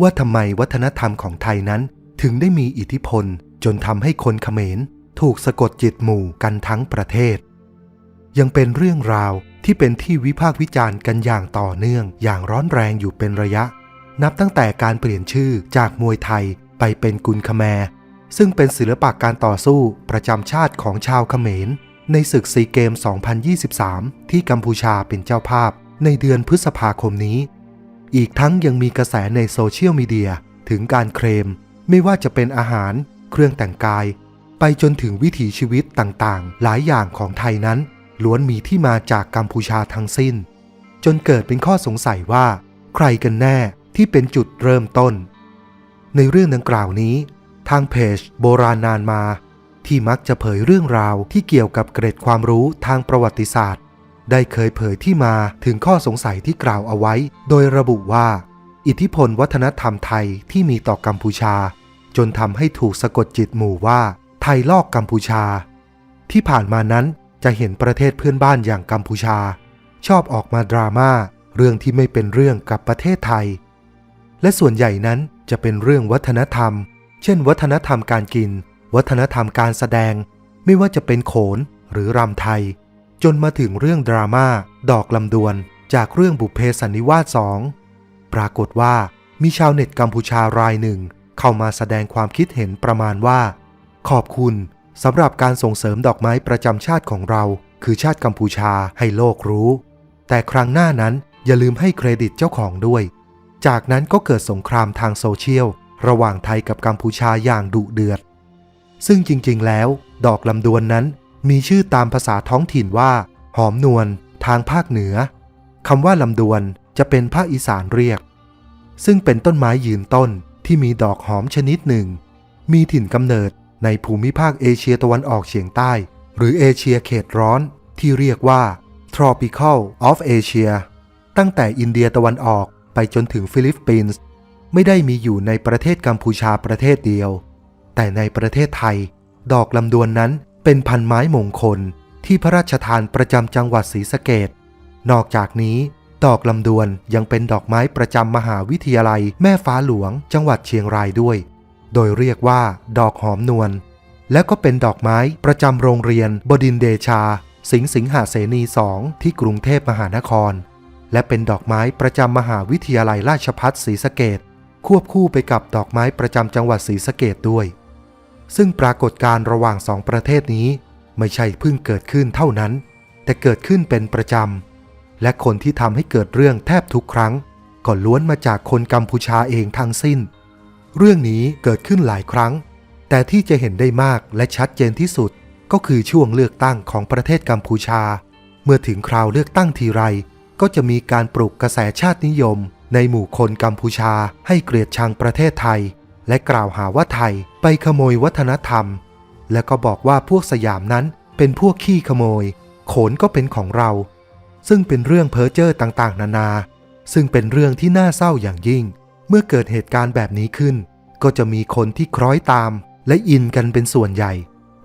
ว่าทำไมวัฒนธรรมของไทยนั้นถึงได้มีอิทธิพล จนทำให้คนเขมร ถูกสะกดจิตหมู่กันทั้งประเทศ ยังเป็นเรื่องราวที่เป็นที่วิพากษ์วิจารณ์กันอย่างต่อเนื่องอย่างร้อนแรงอยู่เป็นระยะ นับตั้งแต่การเปลี่ยนชื่อจากมวยไทยไปเป็นกุลคแมรซึ่งเป็นศิลปะการต่อสู้ประจำชาติของชาวเขมร ในศึกซีเกม 2023 ที่กัมพูชาเป็นเจ้าภาพในเดือนพฤษภาคมนี้ อีกทั้งยังมีกระแสในโซเชียลมีเดียถึงการเคลมไม่ว่าจะเป็นอาหาร เครื่องแต่งกาย ไปจนถึงวิถีชีวิตต่างๆ หลายอย่างของไทยนั้น ล้วนมีที่มาจากกัมพูชาทั้งสิ้น จนเกิดเป็นข้อสงสัยว่า ใครกันแน่ที่เป็นจุดเริ่มต้น ในเรื่องดังกล่าวนี้ ทางเพจโบราณนานมา ที่มักจะเผยเรื่องราวที่เกี่ยวกับเกร็ดความรู้ทางประวัติศาสตร์ ได้เคยเผยที่มาถึงข้อสงสัยที่กล่าวเอาไว้ โดยระบุว่า อิทธิพลวัฒนธรรมไทยที่มีต่อกัมพูชา จนทำให้ถูกสะกดจิตหมู่ว่า ไทยลอกกัมพูชา ที่ผ่านมานั้นจะเห็นประเทศเพื่อนบ้านอย่างกัมพูชา ชอบออกมาดราม่าเรื่องที่ไม่เป็นเรื่องกับประเทศไทย และส่วนใหญ่นั้นจะเป็นเรื่องวัฒนธรรม เช่น วัฒนธรรมการกิน วัฒนธรรมการแสดง ไม่ว่าจะเป็นโขนหรือรำไทย จนมาถึงเรื่องดราม่าดอกลำดวนจากเรื่องบุพเพสันนิวาสสองปรากฏว่ามีชาวเน็ตกัมพูชารายหนึ่ง เข้ามาแสดงความคิดเห็นประมาณว่า ขอบคุณสำหรับการส่งเสริมดอกไม้ประจำชาติของเรา คือชาติกัมพูชาให้โลกรู้ แต่ครั้งหน้านั้นอย่าลืมให้เครดิตเจ้าของด้วย จากนั้นก็เกิดสงครามทางโซเชียล ระหว่างไทยกับกัมพูชาอย่างดุเดือด ซึ่งจริงๆแล้ว ดอกลำดวนนั้น มีชื่อตามภาษาท้องถิ่นว่า หอมนวลทางภาคเหนือคำว่าลำดวนจะเป็นภาคอีสานเรียก ซึ่งเป็นต้นไม้ยืนต้นที่มีดอกหอมชนิดหนึ่ง มีถิ่นกำเนิดในภูมิภาคเอเชียตะวันออกเฉียงใต้ หรือเอเชียเขตร้อนที่เรียกว่า tropical of Asia ตั้งแต่อินเดียตะวันออกไปจนถึงฟิลิปปินส์ไม่ได้มีอยู่ในประเทศกัมพูชาประเทศเดียว แต่ในประเทศไทย ดอกลำดวนนั้น เป็นพันไม้มงคลที่พระราชทานประจำจังหวัดศรีสะเกดนอกจากนี้ ดอกลำดวนยังเป็นดอกไม้ประจำมหาวิทยาลัยแม่ฟ้าหลวง จังหวัดเชียงรายด้วย โดยเรียกว่า ดอกหอมนวล และก็เป็นดอกไม้ประจำโรงเรียนบดินเดชา สิงห์สิงหาเสนีสองที่กรุงเทพมหานคร และเป็นดอกไม้ประจำมหาวิทยาลัยราชภัฏศรีสะเกดควบคู่ไปกับดอกไม้ประจำจังหวัดศรีสะเกดด้วย ซึ่งปรากฏการณ์ระหว่างสองประเทศนี้ ไม่ใช่เพิ่งเกิดขึ้นเท่านั้น แต่เกิดขึ้นเป็นประจำ และคนที่ทำให้เกิดเรื่องแทบทุกครั้งก็ล้วนมาจากคนกัมพูชาเองทั้งสิ้น เรื่องนี้เกิดขึ้นหลายครั้ง แต่ที่จะเห็นได้มากและชัดเจนที่สุดก็คือช่วงเลือกตั้งของประเทศกัมพูชา เมื่อถึงคราวเลือกตั้งทีไร ก็จะมีการปลุกกระแสชาตินิยม ในหมู่คนกัมพูชาให้เกลียดชังประเทศไทย และกล่าวหาว่าไทยไปขโมยวัฒนธรรม และก็บอกว่าพวกสยามนั้นเป็นพวกขี้ขโมย โขนก็เป็นของเรา ซึ่งเป็นเรื่องเพ้อเจ้อต่างๆ นานา ซึ่งเป็นเรื่องที่น่าเศร้าอย่างยิ่ง เมื่อเกิดเหตุการณ์แบบนี้ขึ้น ก็จะมีคนที่คล้อยตาม และอินกันเป็นส่วนใหญ่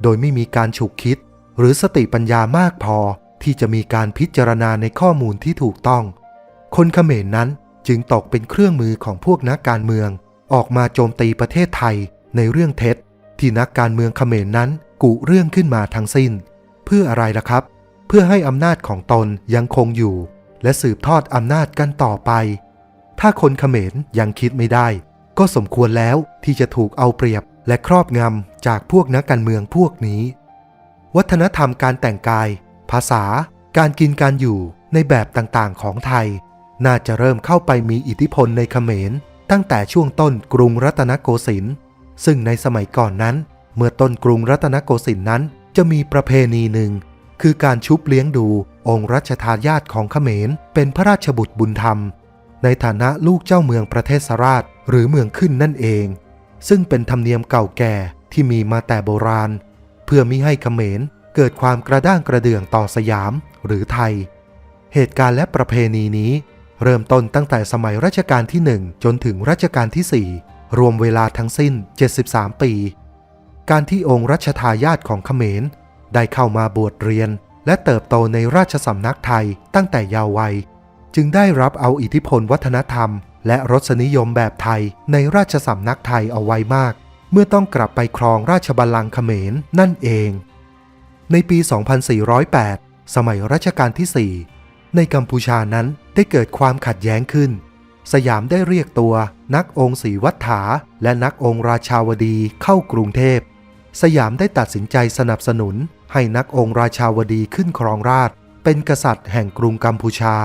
โดยไม่มีการฉุกคิด หรือสติปัญญามากพอที่จะมีการพิจารณาในข้อมูลที่ถูกต้อง คนเขมรนั้นจึงตกเป็นเครื่องมือของพวกนักการเมือง ออกมาโจมตีประเทศไทยในเรื่องเท็จ ที่นักการเมืองเขมรนั้นกุเรื่องขึ้นมาทั้งสิ้น เพื่ออะไรล่ะครับ เพื่อให้อำนาจของตนยังคงอยู่ และสืบทอดอำนาจกันต่อไป ถ้าคนเขมรยังคิดไม่ได้ ก็สมควรแล้วที่จะถูกเอาเปรียบและครอบงำจากพวกนักการเมืองพวกนี้ วัฒนธรรมการแต่งกาย ภาษา การกินการอยู่ในแบบต่างๆของไทย น่าจะเริ่มเข้าไปมีอิทธิพลในเขมร ตั้งแต่ช่วงต้นกรุงรัตนโกสินทร์ซึ่งในสมัยก่อนนั้น เมื่อต้นกรุงรัตนโกสินทร์นั้นจะมีประเพณีหนึ่ง คือการชุบเลี้ยงดูองค์รัชทายาทของเขมร เป็นพระราชบุตรบุญธรรม ในฐานะลูกเจ้าเมืองประเทศสราชหรือเมืองขึ้นนั่นเอง ซึ่งเป็นธรรมเนียมเก่าแก่ที่มีมาแต่โบราณ เพื่อมิให้เขมรเกิดความกระด้างกระเดื่องต่อสยามหรือไทย เหตุการณ์และประเพณีนี้ เริ่มต้นตั้งแต่สมัยรัชกาลที่ 1 จนถึงรัชกาลที่ 4 รวมเวลาทั้งสิ้น 73 ปี การที่องค์รัชทายาทของเขมร ได้เข้ามาบวชเรียน และเติบโตในราชสำนักไทยตั้งแต่ยาววัย จึงได้รับเอาอิทธิพลวัฒนธรรม และรสนิยมแบบไทยในราชสำนักไทยเอาไว้มาก เมื่อต้องกลับไปครองราชบัลลังก์เขมรนั่นเอง ในปี 2408 สมัยรัชกาลที่ 4 ในกัมพูชานั้นได้เกิดความขัดแย้งขึ้น สยามได้เรียกตัวนักองค์ศรีวัฏฐา และนักองค์ราชาวดีเข้ากรุงเทพ สยามได้ตัดสินใจสนับสนุนให้นักองค์ราชาวดีขึ้นครองราช เป็นกษัตริย์แห่งกรุงกัมพูชา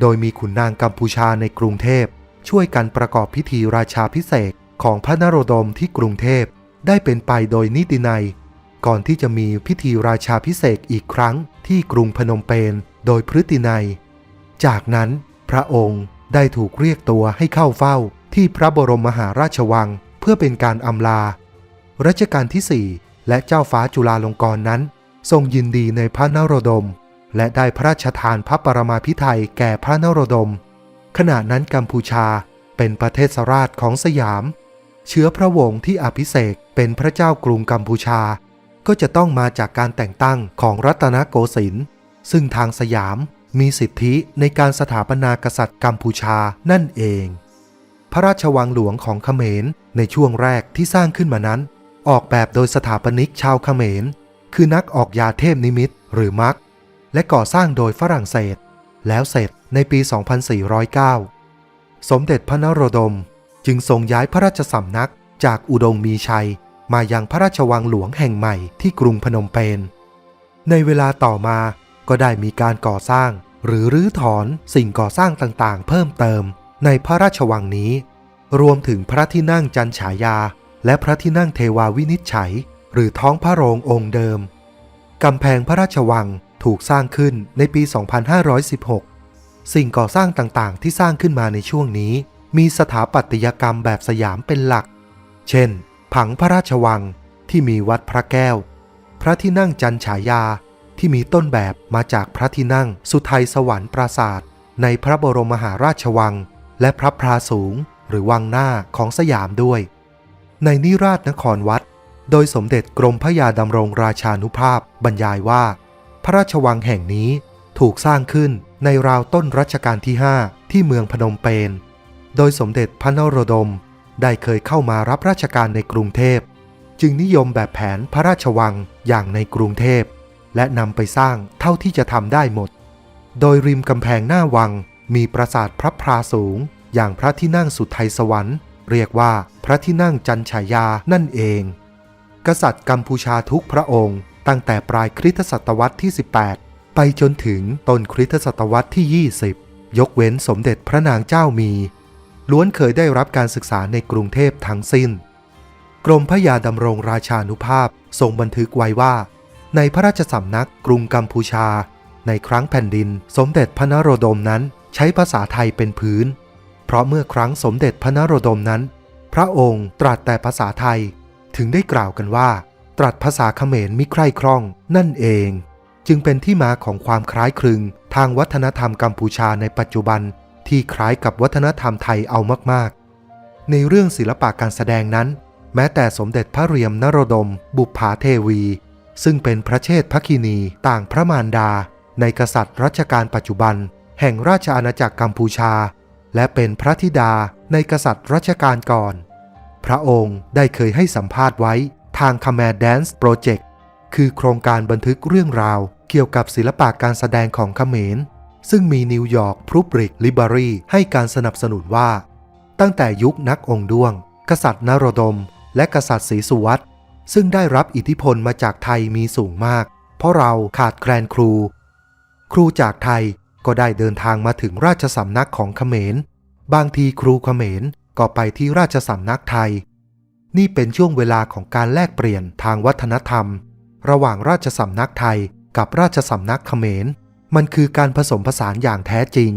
โดยมีขุนนางกัมพูชาในกรุงเทพ ช่วยกันประกอบพิธีราชาพิเศษของพระนโรดมที่กรุงเทพได้เป็นไปโดยนิตินัย ก่อนที่จะมีพิธีราชาพิเศษอีกครั้งที่กรุงพนมเปญ โดยพฤตินัย จากนั้นพระองค์ได้ถูกเรียกตัวให้เข้าเฝ้าที่พระบรมมหาราชวังเพื่อเป็นการอำลา รัชกาลที่4และเจ้าฟ้าจุฬาลงกรณ์นั้น ทรงยินดีในพระนโรดม และได้พระราชทานพระปรมาภิไธยแก่พระนโรดม ขณะนั้นกัมพูชาเป็นประเทศราชของสยาม เชื้อพระวงศ์ที่อภิเษกเป็นพระเจ้ากรุงกัมพูชา ก็จะต้องมาจากการแต่งตั้งของรัตนโกสินทร์ ซึ่งทางสยามมีสิทธิในการสถาปนากษัตริย์กัมพูชานั่นเอง พระราชวังหลวงของเขมรในช่วงแรกที่สร้างขึ้นมานั้น ออกแบบโดยสถาปนิกชาวเขมร คือนักออกยาเทพนิมิตหรือมัก และก่อสร้างโดยฝรั่งเศส แล้วเสร็จในปี 2409 สมเด็จพระนโรดมจึงทรงย้ายพระราชสำนักจากอุดงมีชัย มายังพระราชวังหลวงแห่งใหม่ที่กรุงพนมเปญ ในเวลาต่อมา ก็ได้มีการก่อสร้าง หรือรื้อถอนสิ่งก่อสร้างต่างๆ เพิ่มเติม ในพระราชวังนี้ รวมถึงพระที่นั่งจันฉายา และพระที่นั่งเทวาวินิจฉัย หรือท้องพระโรงองค์เดิมกำแพงพระราชวังถูกสร้างขึ้นในปี 2516 สิ่งก่อสร้างต่างๆ ที่สร้างขึ้นมาในช่วงนี้ มีสถาปัตยกรรมแบบสยามเป็นหลัก เช่น ผังพระราชวังที่มีวัดพระแก้ว พระที่นั่งจันฉายา ที่มีต้นแบบมาจากพระที่นั่ง สุทัยสวรรค์ปราศาสตร์ในพระบรมมหาราชวัง และพระพราสูง หรือวังหน้าของสยามด้วย ในนิราชนครวัด โดยสมเด็จกรมพระยาดำรงราชานุภาพบรรยายว่า พระราชวังแห่งนี้ถูกสร้างขึ้นในราวต้นรัชกาลที่ 5 ที่เมืองพนมเปญโดยสมเด็จพระนรดม ได้เคยเข้ามารับราชการในกรุงเทพ จึงนิยมแบบแผนพระราชวังอย่างในกรุงเทพ และนำไปสร้างเท่าที่จะทำได้หมด โดยริมกำแพงหน้าวังมีปราสาทพระพราสูง อย่างพระที่นั่งสุทัยสวรรค์ เรียกว่าพระที่นั่งจันฉายานั่นเอง กษัตริย์กัมพูชาทุกพระองค์ ตั้งแต่ปลายคริสตศตวรรษที่ 18 ไปจนถึงต้นคริสตศตวรรษที่ 20 ยกเว้นสมเด็จพระนางเจ้ามี ล้วนเคยได้รับการศึกษาในกรุงเทพทั้งสิ้น กรมพระยาดำรงราชานุภาพทรงบันทึกไว้ว่า ในพระราชสำนักกรุงกัมพูชา ในครั้งแผ่นดินสมเด็จพระนโรดมนั้นใช้ภาษาไทยเป็นพื้น เพราะเมื่อครั้งสมเด็จพระนโรดมนั้น พระองค์ตรัสแต่ภาษาไทย ถึงได้กล่าวกันว่า ตรัสภาษาเขมรมิใคร่คล่องนั่นเอง จึงเป็นที่มาของความคล้ายคลึงทางวัฒนธรรมกัมพูชาในปัจจุบันที่คล้ายกับวัฒนธรรมไทยเอามากๆ ในเรื่องศิลปะการแสดงนั้น แม้แต่สมเด็จพระเรียมนโรดม บุปผาเทวี ซึ่งเป็นพระเชษฐคินีต่างพระมารดา ในกษัตริย์รัชกาลปัจจุบัน แห่งราชอาณาจักรกัมพูชา และเป็นพระธิดาในกษัตริย์รัชกาลก่อน พระองค์ได้เคยให้สัมภาษณ์ไว้ทาง Khmer Dance Project คือโครงการบันทึกเรื่องราวเกี่ยวกับศิลปะการแสดงของเขมร ซึ่งมีนิวยอร์กพรูบริกลิบารีให้การสนับสนุนว่า ตั้งแต่ยุคนักองค์ด้วง กษัตริย์นโรดม และกษัตริย์ศรีสุวัต ซึ่งได้รับอิทธิพลมาจากไทยมีสูงมาก เพราะเราขาดแคลนครู ครูจากไทยก็ได้เดินทางมาถึงราชสำนักของเขมร บางทีครูเขมรก็ไปที่ราชสำนักไทย นี่เป็นช่วงเวลาของการแลกเปลี่ยนทางวัฒนธรรม ระหว่างราชสำนักไทยกับราชสำนักเขมร มันคือการผสมผสานอย่างแท้จริง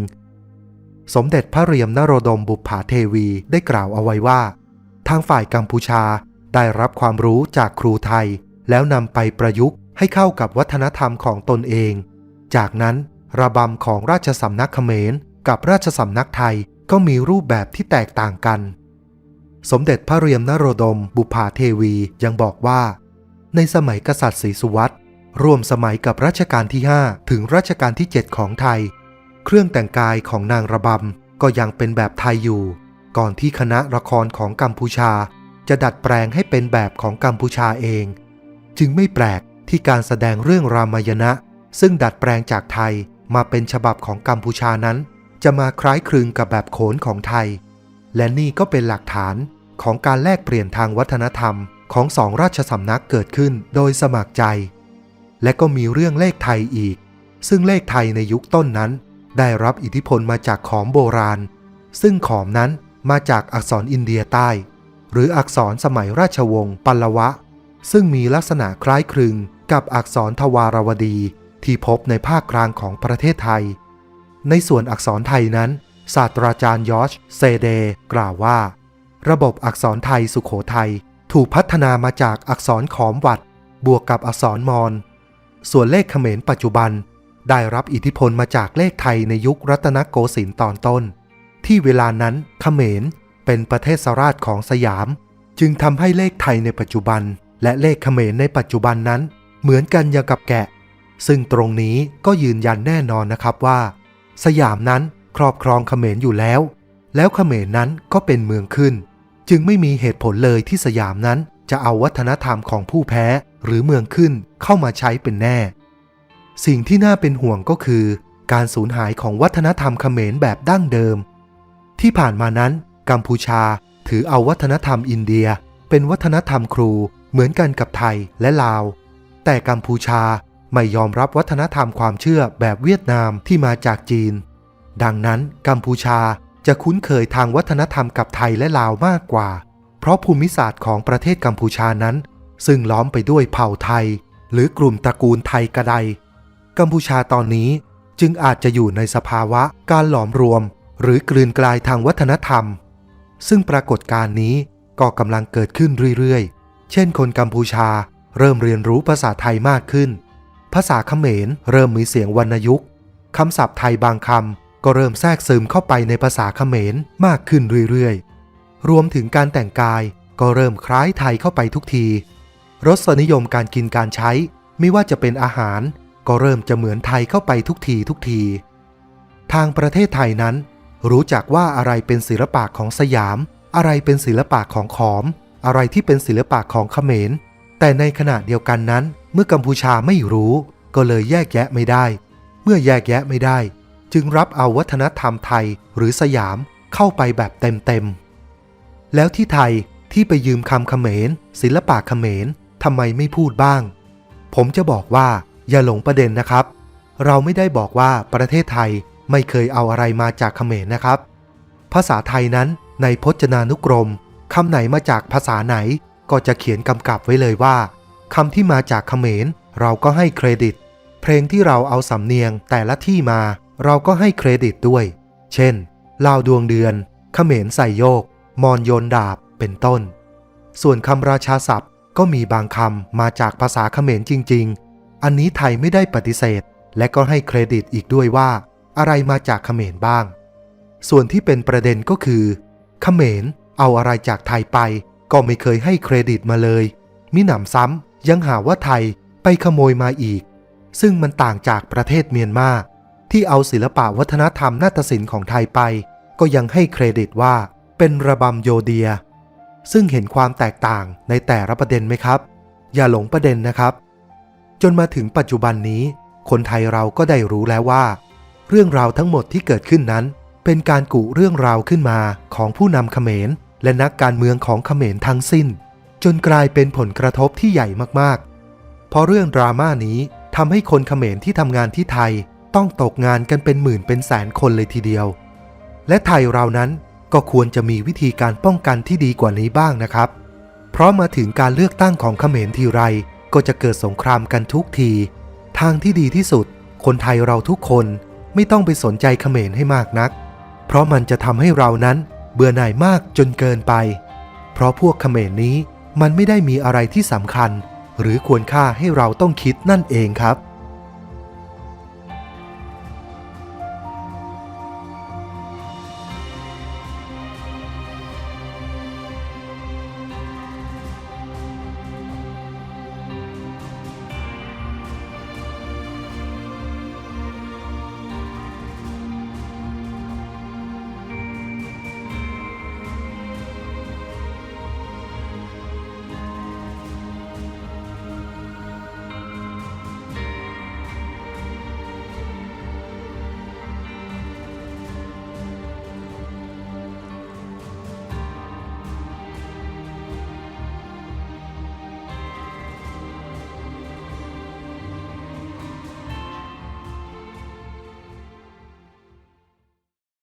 สมเด็จพระเรียมนโรดมบุปผาเทวีได้กล่าวเอาไว้ว่า ทางฝ่ายกัมพูชา ได้รับความรู้จากครูไทย แล้วนำไปประยุกต์ให้เข้ากับวัฒนธรรมของตนเอง จากนั้นระบำของราชสำนักเขมร กับราชสำนักไทยก็มีรูปแบบที่แตกต่างกัน สมเด็จพระเรียมนโรดม บุปผาเทวียังบอกว่า ในสมัยกษัตริย์ศรีสุวัตร่วมสมัยกับรัชกาลที่ 5 ถึงรัชกาลที่ 7 ของไทย เครื่องแต่งกายของนางระบำก็ยังเป็นแบบไทยอยู่ ก่อนที่คณะละครของกัมพูชา จะดัดแปลงให้เป็นแบบของกัมพูชาเอง จึงไม่แปลกที่การแสดงเรื่องรามยณะ ซึ่งดัดแปลงจากไทยมาเป็นฉบับของกัมพูชานั้น จะมาคล้ายคลึงกับแบบโขนของไทย และนี่ก็เป็นหลักฐานของการแลกเปลี่ยนทางวัฒนธรรมของสองราชสำนักเกิดขึ้นโดยสมัครใจ และก็มีเรื่องเลขไทยอีก ซึ่งเลขไทยในยุคต้นนั้น ได้รับอิทธิพลมาจากขอมโบราณ ซึ่งขอมนั้นมาจากอักษรอินเดียใต้ หรืออักษรสมัยราชวงศ์ปัลลวะ ซึ่งมีลักษณะคล้ายคลึงกับอักษรทวารวดีที่พบในภาคกลางของประเทศไทย ในส่วนอักษรไทยนั้น ศาสตราจารย์ยอชเซเด กล่าวว่า ระบบอักษรไทยสุขโขทัยถูกพัฒนามาจากอักษรขอมวัด บวกกับอักษรมอญส่วนเลขเขมรปัจจุบัน ได้รับอิทธิพลมาจากเลขไทยในยุครัตนโกสินทร์ตอนต้น ที่เวลานั้นเขมร เป็นประเทศสราชของสยาม จึงทำให้เลขไทยในปัจจุบัน และเลขเขมรในปัจจุบันนั้น เหมือนกันอย่างกับแกะ ซึ่งตรงนี้ก็ยืนยันแน่นอนนะครับว่า สยามนั้นครอบครองเขมรอยู่แล้ว แล้วเขมรนั้นก็เป็นเมืองขึ้น จึงไม่มีเหตุผลเลยที่สยามนั้นจะเอาวัฒนธรรมของผู้แพ้หรือเมืองขึ้นเข้ามาใช้เป็นแน่ สิ่งที่น่าเป็นห่วงก็คือ การสูญหายของวัฒนธรรมเขมรแบบดั้งเดิม ที่ผ่านมานั้น กัมพูชา ถือเอาวัฒนธรรมอินเดีย เป็นวัฒนธรรมครูเหมือนกันกับไทยและลาว แต่กัมพูชาไม่ยอมรับวัฒนธรรมความเชื่อแบบเวียดนามที่มาจากจีน ดังนั้นกัมพูชาจะคุ้นเคยทางวัฒนธรรมกับไทยและลาวมากกว่า เพราะภูมิศาสตร์ของประเทศกัมพูชานั้น ซึ่งล้อมไปด้วยเผ่าไทย หรือกลุ่มตระกูลไทยกระไดกัมพูชาตอนนี้จึงอาจจะอยู่ในสภาวะการหลอมรวม หรือกลืนกลายทางวัฒนธรรม ซึ่งปรากฏการณ์นี้ก็กำลังเกิดขึ้นเรื่อยๆ เช่นคนกัมพูชาเริ่มเรียนรู้ภาษาไทยมากขึ้น ภาษาเขมรเริ่มมีเสียงวรรณยุกต์คำศัพท์ไทยบางคำก็เริ่มแทรกซึมเข้าไปในภาษาเขมรมากขึ้นเรื่อยๆ รวมถึงการแต่งกายก็เริ่มคล้ายไทยเข้าไปทุกที รสนิยมการกินการใช้ไม่ว่าจะเป็นอาหาร ก็เริ่มจะเหมือนไทยเข้าไปทุกทีทุกที ทางประเทศไทยนั้น รู้จักว่าอะไรเป็นศิลปะของสยาม อะไรเป็นศิลปะของขอม อะไรที่เป็นศิลปะของเขมร แต่ในขณะเดียวกันนั้น เมื่อกัมพูชาไม่รู้ ก็เลยแยกแยะไม่ได้ เมื่อแยกแยะไม่ได้ จึงรับเอาวัฒนธรรมไทยหรือสยามเข้าไปแบบเต็มๆ แล้วที่ไทยที่ไปยืมคำเขมร ศิลปะเขมรทำไมไม่พูดบ้าง ผมจะบอกว่าอย่าหลงประเด็นนะครับ เราไม่ได้บอกว่าประเทศไทย ไม่เคยเอาอะไรมาจากเขมรนะครับ ภาษาไทยนั้นในพจนานุกรมคำไหนมาจากภาษาไหนก็จะเขียนกำกับไว้เลยว่าคำที่มาจากเขมร เราก็ให้เครดิต เพลงที่เราเอาสำเนียงแต่ละที่มา เราก็ให้เครดิตด้วย เช่นลาวดวงเดือนเขมรใส่โยก มอนโยนดาบเป็นต้น ส่วนคำราชาศัพท์ก็มีบางคำมาจากภาษาเขมรจริง ๆ อันนี้ไทยไม่ได้ปฏิเสธ และก็ให้เครดิตอีกด้วยว่า อะไรมาจากเขมรบ้าง ส่วนที่เป็นประเด็นก็คือ เขมรเอาอะไรจากไทยไป ก็ไม่เคยให้เครดิตมาเลย มิหนำซ้ำยังหาว่าไทยไปขโมยมาอีก ซึ่งมันต่างจากประเทศเมียนมาที่เอาศิลปะวัฒนธรรมนาฏศิลป์ของไทยไป ก็ยังให้เครดิตว่าเป็นระบำโยเดีย ซึ่งเห็นความแตกต่างในแต่ละประเด็นไหมครับ อย่าหลงประเด็นนะครับ จนมาถึงปัจจุบันนี้ คนไทยเราก็ได้รู้แล้วว่า เรื่องราวทั้งหมดที่เกิดขึ้นนั้น เป็นการกุเรื่องราวขึ้นมาของผู้นำเขมร และนักการเมืองของเขมรทั้งสิ้น จนกลายเป็นผลกระทบที่ใหญ่มากๆ เพราะเรื่องดราม่านี้ทำให้คนเขมรที่ทำงานที่ไทยต้องตกงานกันเป็นหมื่นเป็นแสนคนเลยทีเดียว และไทยเรานั้นก็ควรจะมีวิธีการป้องกันที่ดีกว่านี้บ้างนะครับ เพราะมาถึงการเลือกตั้งของเขมรทีไรก็จะเกิดสงครามกันทุกที ทางที่ดีที่สุด คนไทยเราทุกคน ไม่ต้องไปสนใจเขมรให้มากนัก เพราะมันจะทำให้เรานั้นเบื่อหน่ายมากจนเกินไป เพราะพวกเขมรนี้มันไม่ได้มีอะไรที่สำคัญ หรือควรค่าให้เราต้องคิดนั่นเองครับ